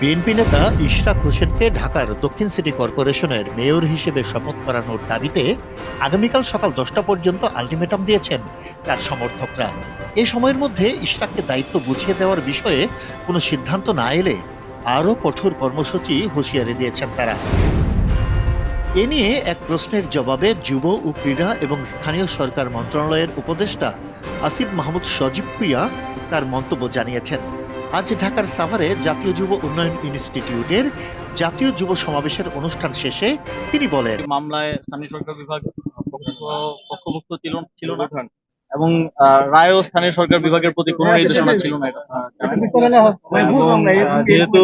BNP নেতা ইশরাক হোসেনকে ঢাকার দক্ষিণ সিটি কর্পোরেশনের মেয়র হিসেবে শপথ করানোর দাবিতে আগামীকাল সকাল দশটা পর্যন্ত আলটিমেটাম দিয়েছেন তার সমর্থকরা। এ সময়ের মধ্যে ইশরাককে দায়িত্ব বুঝিয়ে দেওয়ার বিষয়ে কোনো সিদ্ধান্ত না এলে আরও কঠোর কর্মসূচি হুঁশিয়ারি দিয়েছেন তারা। এ নিয়ে এক প্রশ্নের জবাবে যুব ও ক্রীড়া এবং স্থানীয় সরকার মন্ত্রণালয়ের উপদেষ্টা আসিফ মাহমুদ সজীব ভুইয়া তার মন্তব্য জানিয়েছেন। আজ ঢাকার সাভারে জাতীয় যুব উন্নয়ন ইনস্টিটিউটের জাতীয় যুব সমাবেশের অনুষ্ঠান শেষে তিনি বলেন মামলায় স্থানীয় সরকার বিভাগ পক্ষ- পক্ষভুক্ত ছিল ছিল না। এবং আহ, রায়ও স্থানীয় সরকার বিভাগের প্রতি কোনো নির্দেশনা ছিল না যেহেতু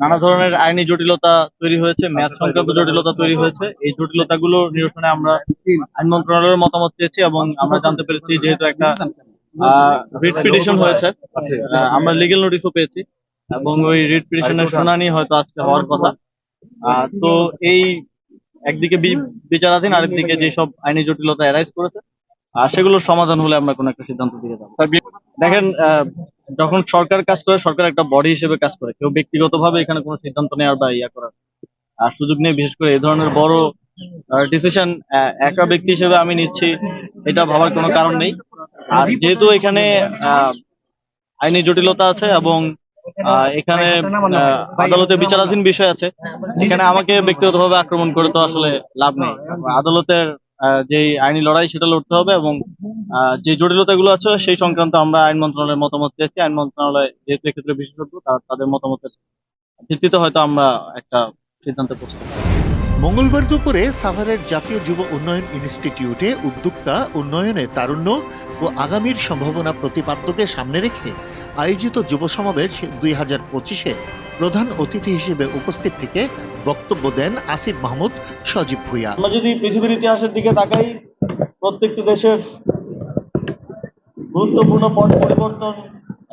নানা ধরনের আইনি জটিলতা তৈরি হয়েছে ম্যাচ সংক্রান্ত জটিলতা তৈরি হয়েছে এই জটিলতাগুলো নিরসনে আমরা আইন মন্ত্রণালয়ের মতামত চেয়েছি এবং আমরা জানতে পেরেছি যেহেতু একটা রিট পিটিশন হয়েছে। আমরা লিগেল নোটিশও পেয়েছি। এবং ওই রিট পিটিশনের শুনানি হয়তো আজকে হওয়ার কথা। তো এই একদিকে বিচারাধীন আরেকদিকে যেসব আইনি জটিলতা অ্যারাইজ করেছে আর সেগুলোর সমাধান হলে আমরা কোনো একটা সিদ্ধান্ত দিকে যাব দেখেন আহ, যখন সরকার কাজ করে সরকার একটা বডি হিসেবে কাজ করে। কেউ ব্যক্তিগতভাবে এখানে কোনো সিদ্ধান্ত নেওয়ার বা ইয়া করার। আর সুযোগ নেই বিশেষ করে এই ধরনের বড় ডিসিশন একা ব্যক্তি হিসেবে আমি নিচ্ছি এটা ভাবার কোনো কারণ নেই। আর যেহেতু এখানে আহ, আইনি জটিলতা আছে এবং আহ, এখানে আহ, আদালতে বিচারাধীন বিষয় আছে। এখানে আমাকে ব্যক্তিগতভাবে আক্রমণ করে তো আসলে লাভ নেই। আদালতের আহ, যে আইনি লড়াই সেটা লড়তে হবে এবং আহ, যে জটিলতাগুলো আছে সেই সংক্রান্ত আমরা আইন মন্ত্রণালয়ের মতামত চেয়েছি আইন মন্ত্রণালয় যেহেতু এক্ষেত্রে বিশেষজ্ঞ তার- তাদের মতামতের ভিত্তিতে হয়তো আমরা একটা সিদ্ধান্তে পৌঁছতে পারি। মঙ্গলবার দুপুরে সাভারের জাতীয় যুব উন্নয়ন ইনস্টিটিউটে উদ্যোক্তা উন্নয়নে তারুণ্য ও আগামীর সম্ভাবনা প্রতিপাদ্যকে সামনে রেখে আয়োজিত যুব সমাবেশ দুই হাজার পঁচিশে প্রধান অতিথি হিসেবে উপস্থিত থেকে বক্তব্য দেন আসিফ মাহমুদ সজীব ভুইয়া। আমরা যদি পৃথিবীর ইতিহাসের দিকে তাকাই, প্রত্যেকটি দেশের গুরুত্বপূর্ণ পট পরিবর্তন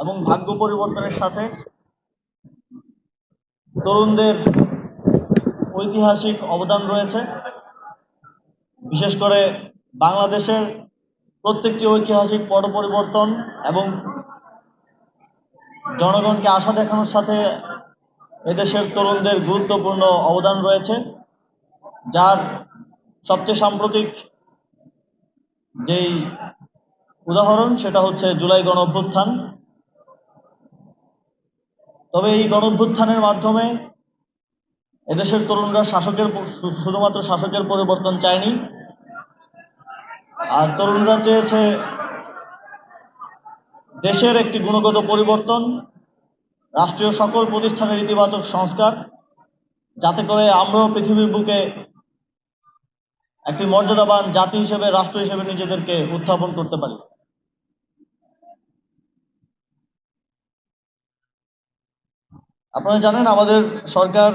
এবং ভাগ্য পরিবর্তনের সাথে তরুণদের ঐতিহাসিক অবদান রয়েছে। বিশেষ করে বাংলাদেশের প্রত্যেকটি ঐতিহাসিক পট পরিবর্তন এবং জনগণকে আশা দেখানোর সাথে এদেশের তরুণদের গুরুত্বপূর্ণ অবদান রয়েছে, যার সবচেয়ে সাম্প্রতিক যেই উদাহরণ, সেটা হচ্ছে জুলাই গণ অভ্যুত্থান তবে এই গণ অভ্যুত্থানের মাধ্যমে এদেশের তরুণরা শাসকের শুধুমাত্র শাসকের পরিবর্তন চায়নি আর তরুণরা চেয়েছে দেশের একটি গুণগত পরিবর্তন, রাষ্ট্রীয় সকল প্রতিষ্ঠানের ইতিবাচক সংস্কার, যাতে করে আমরাও পৃথিবীর বুকে একটি মর্যাদাবান জাতি হিসেবে, রাষ্ট্র হিসেবে নিজেদেরকে উত্থাপন করতে পারি। আপনারা জানেন, আমাদের সরকার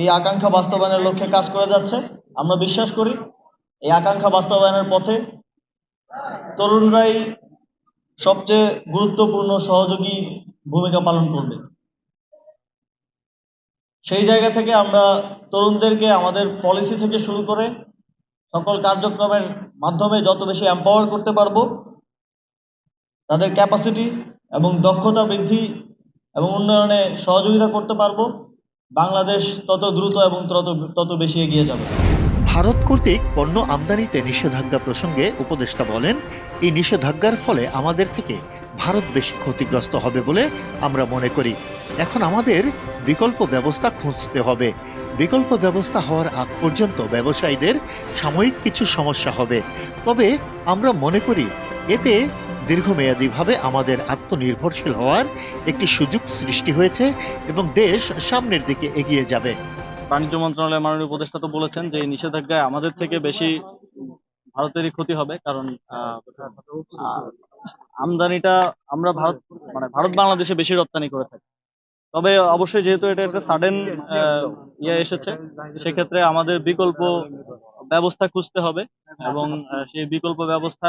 এই আকাঙ্ক্ষা বাস্তবায়নের লক্ষ্যে কাজ করে যাচ্ছে। আমরা বিশ্বাস করি, এই আকাঙ্ক্ষা বাস্তবায়নের পথে তরুণরাই সবচেয়ে গুরুত্বপূর্ণ সহযোগী ভূমিকা পালন করবে। সেই জায়গা থেকে আমরা তরুণদেরকে আমাদের পলিসি থেকে শুরু করে সকল কার্যক্রমের মাধ্যমে যত বেশি এম্পাওয়ার করতে পারব, তাদের ক্যাপাসিটি এবং দক্ষতা বৃদ্ধি এবং উন্নয়নে সহযোগিতা করতে পারব, বাংলাদেশ তত দ্রুত এবং তত তত বেশি এগিয়ে যাবে। ভারত কর্তৃক পণ্য আমদানিতে নিষেধাজ্ঞা প্রসঙ্গে উপদেষ্টা বলেন, এই নিষেধাজ্ঞার ফলে আমাদের থেকে ভারত বেশি ক্ষতিগ্রস্ত হবে বলে আমরা মনে করি। এখন আমাদের বিকল্প ব্যবস্থা খুঁজতে হবে। বিকল্প ব্যবস্থা হওয়ার আগ পর্যন্ত ব্যবসায়ীদের সাময়িক কিছু সমস্যা হবে। তবে আমরা মনে করি, এতে দীর্ঘমেয়াদীভাবে আমাদের আত্মনির্ভরশীল হওয়ার একটি সুযোগ সৃষ্টি হয়েছে এবং দেশ সামনের দিকে এগিয়ে যাবে। বাণিজ্য মন্ত্রণালয়ের মাননীয় উপদেষ্টা তো বলেছেন যে নিষেধাজ্ঞায় আমাদের থেকে বেশি ভারতেরই ক্ষতি হবে, কারণ আমদানিটা আমরা ভারত মানে ভারত বাংলাদেশে বেশি রপ্তানি করে থাকি। তবে অবশ্যই যেহেতু এটা একটা সাডেন ইয়ে এসেছে, সেক্ষেত্রে আমাদের বিকল্প ব্যবস্থা খুঁজতে হবে এবং সেই বিকল্প ব্যবস্থা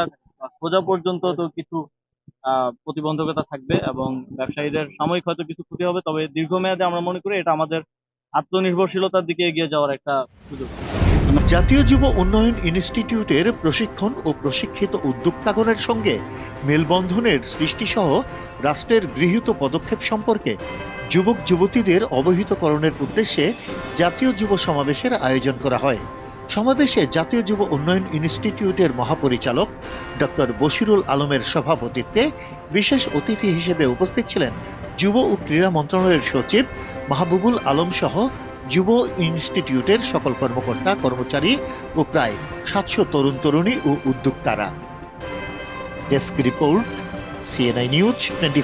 খোঁজা পর্যন্ত তো কিছু প্রতিবন্ধকতা থাকবে এবং ব্যবসায়ীদের সাময়িক হয়তো কিছু ক্ষতি হবে, তবে দীর্ঘমেয়াদে আমরা মনে করি এটা আমাদের আত্মনির্ভরশীলতার দিকে এগিয়ে যাওয়ার একটা সুযোগ। জাতীয় যুব উন্নয়ন ইনস্টিটিউটের প্রশিক্ষণ ও প্রশিক্ষিত উদ্যোক্তাগণের সঙ্গে মেলবন্ধনের সৃষ্টিসহ রাষ্ট্রের গৃহীত পদক্ষেপ সম্পর্কে যুবক যুবতীদের অবহিতকরণের উদ্দেশ্যে জাতীয় যুব সমাবেশের আয়োজন করা হয়। সমাবেশে জাতীয় যুব উন্নয়ন ইনস্টিটিউটের মহাপরিচালক ডক্টর বশিরুল আলমের সভাপতিত্বে বিশেষ অতিথি হিসেবে উপস্থিত ছিলেন যুব ও ক্রীড়া মন্ত্রণালয়ের সচিব মাহবুবুল আলম সহ যুব ইনস্টিটিউটের সকল কর্মকর্তা, কর্মচারী ও প্রায় সাতশো তরুণ তরুণী ও উদ্যোক্তারা। Desk report CNI news twenty